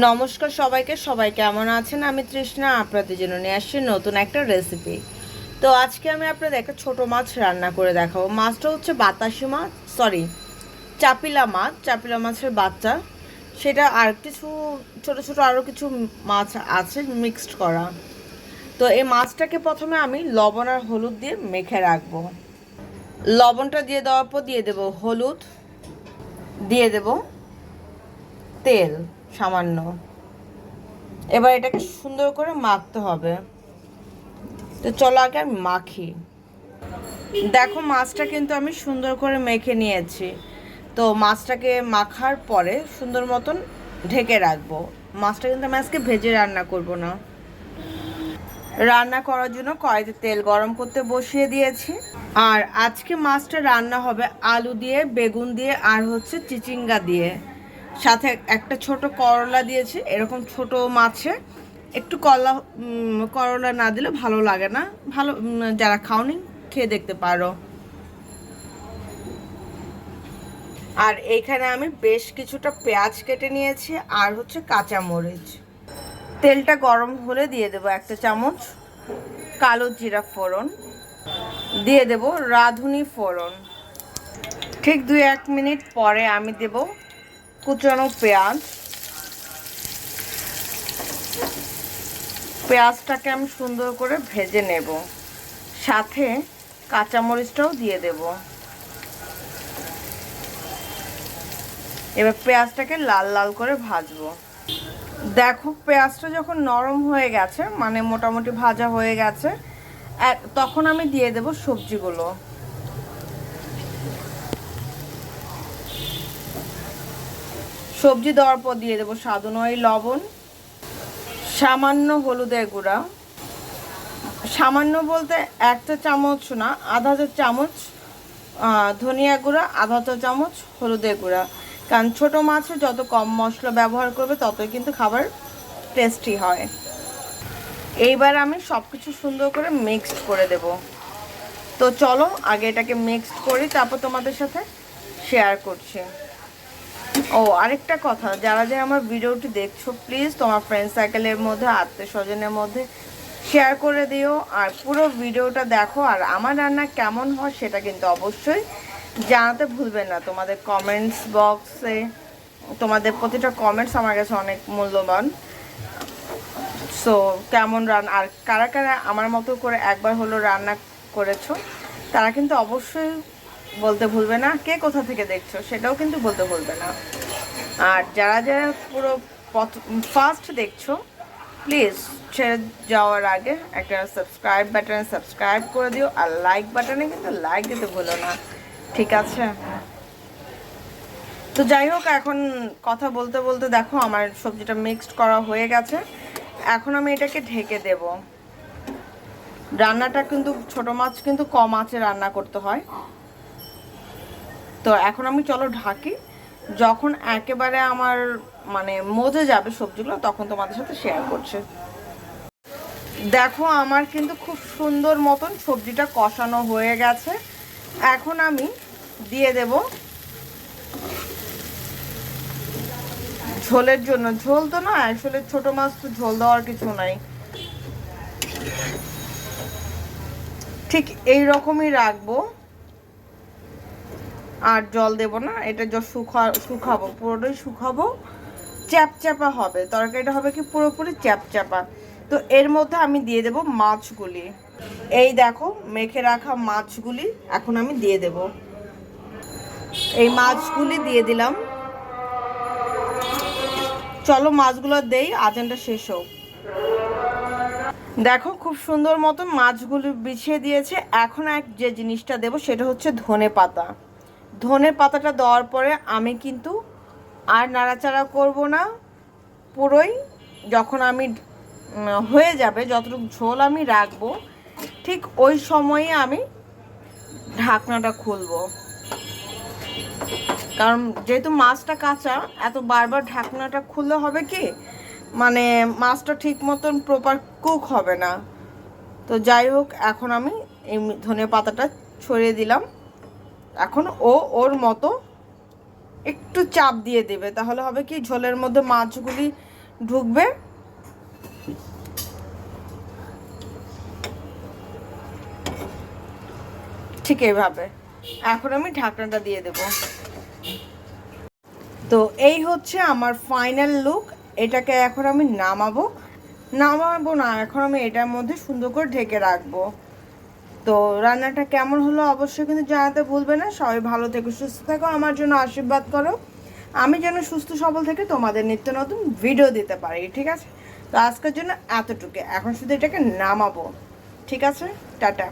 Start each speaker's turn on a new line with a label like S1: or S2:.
S1: নমস্কার সবাইকে, সবাই কেমন আছেন? আমি তৃষ্ণা, আপনাদের জন্য নিয়ে আসছি নতুন একটা রেসিপি তো আজকে আমি আপনাদের একটা ছোট মাছ রান্না করে দেখাবো। মাছটা হচ্ছে বাতাসি মাছ সরি চাপিলা মাছ, চাপিলা মাছের বাচ্চা। সেটা আর কিছু, ছোট ছোট আরও কিছু মাছ আছে মিক্সড করা। তো এই মাছটাকে প্রথমে আমি লবণ আর হলুদ দিয়ে মেখে রাখব। লবণটা দিয়ে দেওয়ার পর দিয়ে দেবো হলুদ, দিয়ে দেবো তেল। সামান্য। এবার এটাকে সুন্দর করে মাখতে হবে। তো চলো আগে আমি মাখি। দেখো মাছটা কিন্তু আমি সুন্দর করে মেখে নিয়েছি। তো মাছটাকে মাখার পরে সুন্দর মতন ঢেকে রাখব। মাছটা কিন্তু আমি আজকে ভেজে রান্না করব না। রান্না করার জন্য কড়াইতে তেল গরম করতে বসিয়ে দিয়েছি। আর আজকে মাছটা রান্না হবে আলু দিয়ে, বেগুন দিয়ে আর হচ্ছে চিচিঙ্গা দিয়ে। সাথে একটা ছোট করলা দিয়েছি এরকম ছোট মাছে। একটু উম, করলা না দিলে ভালো লাগে না। ভালো যারা খাওনি খেয়ে দেখতে পারো। আর এইখানে আমি বেশ কিছুটা পেঁয়াজ কেটে নিয়েছি আর হচ্ছে কাঁচা মরিচ তেলটা গরম হলে দিয়ে দেবো একটা চামচ কালো জিরা ফোড়ন। দিয়ে দেব রাঁধুনি ফোড়ন। ঠিক দুই এক মিনিট পরে আমি দেব কুচানো পেঁয়াজ। পেঁয়াজটাকে আমি সুন্দর করে ভেজে নেব। সাথে কাঁচামরিচটাও দিয়ে দেব। এবার পেঁয়াজটাকে লাল লাল করে ভাজবো। দেখো, পেঁয়াজটা যখন নরম হয়ে গেছে মানে মোটামুটি ভাজা হয়ে গেছে তখন আমি দিয়ে দেব সবজিগুলো। সবজি দেওয়ার পর দিয়ে দেবো স্বাদ অনুযায়ী লবণ, সামান্য হলুদের গুঁড়া। সামান্য বলতে একটা চামচ না, আধা চা চামচ ধনিয়া গুঁড়া, আধা চা চামচ, হলুদের গুঁড়া। কারণ ছোটো মাছে যত কম মশলা ব্যবহার করবে ততই কিন্তু খাবার টেস্টি হয়। এইবার আমি সব কিছু সুন্দর করে মিক্সড করে দেব। তো চলো আগে এটাকে মিক্সড করি, তারপর তোমাদের সাথে শেয়ার করছি। ও, আরেকটা কথা, যারা যারা আমার ভিডিওটি দেখছ প্লিজ তোমার ফ্রেন্ড সার্কেলের মধ্যে, আত্মীয় স্বজনের মধ্যে শেয়ার করে দিও, আর পুরো ভিডিওটা দেখো, আর আমার রান্না কেমন হয় সেটা কিন্তু অবশ্যই জানাতে ভুলবে না। তোমাদের কমেন্টস বক্সে তোমাদের প্রতিটা কমেন্টস আমার কাছে অনেক মূল্যবান। সো কেমন রান, আর কারা কারা আমার মতো করে একবার হলো রান্না করেছ, তারা কিন্তু অবশ্যই বলতে ভুলবে না। কে কোথা থেকে দেখছ, সেটাও কিন্তু বলতে ভুলবে না। আর যারা যারা পুরো ফার্স্ট দেখছ প্লিজ ছেড়ে যাওয়ার আগে একটা সাবস্ক্রাইব বাটনে সাবস্ক্রাইব করে দিও, আর লাইক বাটনে কিন্তু লাইক দিতে ভুলো না। ঠিক আছে? তো যাই হোক, এখন কথা বলতে বলতে দেখো, আমার সবজিটা মিক্সড করা হয়ে গেছে। এখন আমি এটাকে ঢেকে দেব। রান্নাটা কিন্তু, ছোট মাছ কিন্তু কম আঁচে রান্না করতে হয়। তো এখন আমি চলো ঢাকি। যখন একেবারে আমার মানে মজে যাবে সবজিগুলো, তখন তোমাদের সাথে শেয়ার করছে। দেখো, আমার কিন্তু খুব সুন্দর মতন সবজিটা কষানো হয়ে গেছে। এখন আমি দিয়ে দেব ঝোলের জন্য। ঝোল তো না, আসলে ছোট মাছ তো ঝোল দেওয়ার কিছু নাই। ঠিক এই রকমই রাখব। আর জল দেব না, এটা জল শুকা শুকাবো পুরোটাই শুকাবো চ্যাপচ্যাপা হবে। তরকারিটা হবে কি পুরোপুরি চ্যাপচ্যাপা। তো এর মধ্যে আমি দিয়ে দেব মাছগুলি। এই দেখো, মেখে রাখা মাছগুলি এখন আমি দিয়ে দেব। এই মাছগুলি দিয়ে দিলাম। চলো মাছগুলো দেই, আজানটা শেষ হোক। দেখো, খুব সুন্দর মতন মাছগুলো বিছিয়ে দিয়েছে। এখন এক যে জিনিসটা দেব, সেটা হচ্ছে ধনে পাতা ধনে পাতাটা দেওয়ার পরে আমি কিন্তু আর নাড়াচাড়া করব না। পুরোই যখন আমি হয়ে যাবে, যতটুকু ঝোল আমি রাখব, ঠিক ওই সময়ে আমি ঢাকনাটা খুলবো। কারণ যেহেতু মাছটা কাঁচা, এত বারবার ঢাকনাটা খুললে হবে কি? মানে মাছটা ঠিক মতন প্রপার কুক হবে না। তো যাই হোক, এখন আমি এই ধনে পাতাটা ছড়িয়ে দিলাম। এখন ও ওর মতো একটু চাপ দিয়ে দেবে। তাহলে হবে কি, ঝোলের মধ্যে মাছগুলি ঢুকবে। ঠিক এইভাবে এখন আমি ঢাকনাটা দিয়ে দেব। তো এই হচ্ছে আমার ফাইনাল লুক এটাকে এখন আমি নামাবো। নামাবো না, এখন আমি এটার মধ্যে সুন্দর করে ঢেকে রাখব। তো রান্নাটা কেমন হলো অবশ্যই কিন্তু জানাতে ভুলবে না। সবাই ভালো থেকো, সুস্থ থাকো, আমার জন্য আশীর্বাদ করো। আমি যেন সুস্থ, সবল থেকে তোমাদের নিত্য নতুন ভিডিও দিতে পারি, ঠিক আছে? তো আজকের জন্য এতটুকু। এখন শুধু এটাকে নামাবো, ঠিক আছে? টাটা।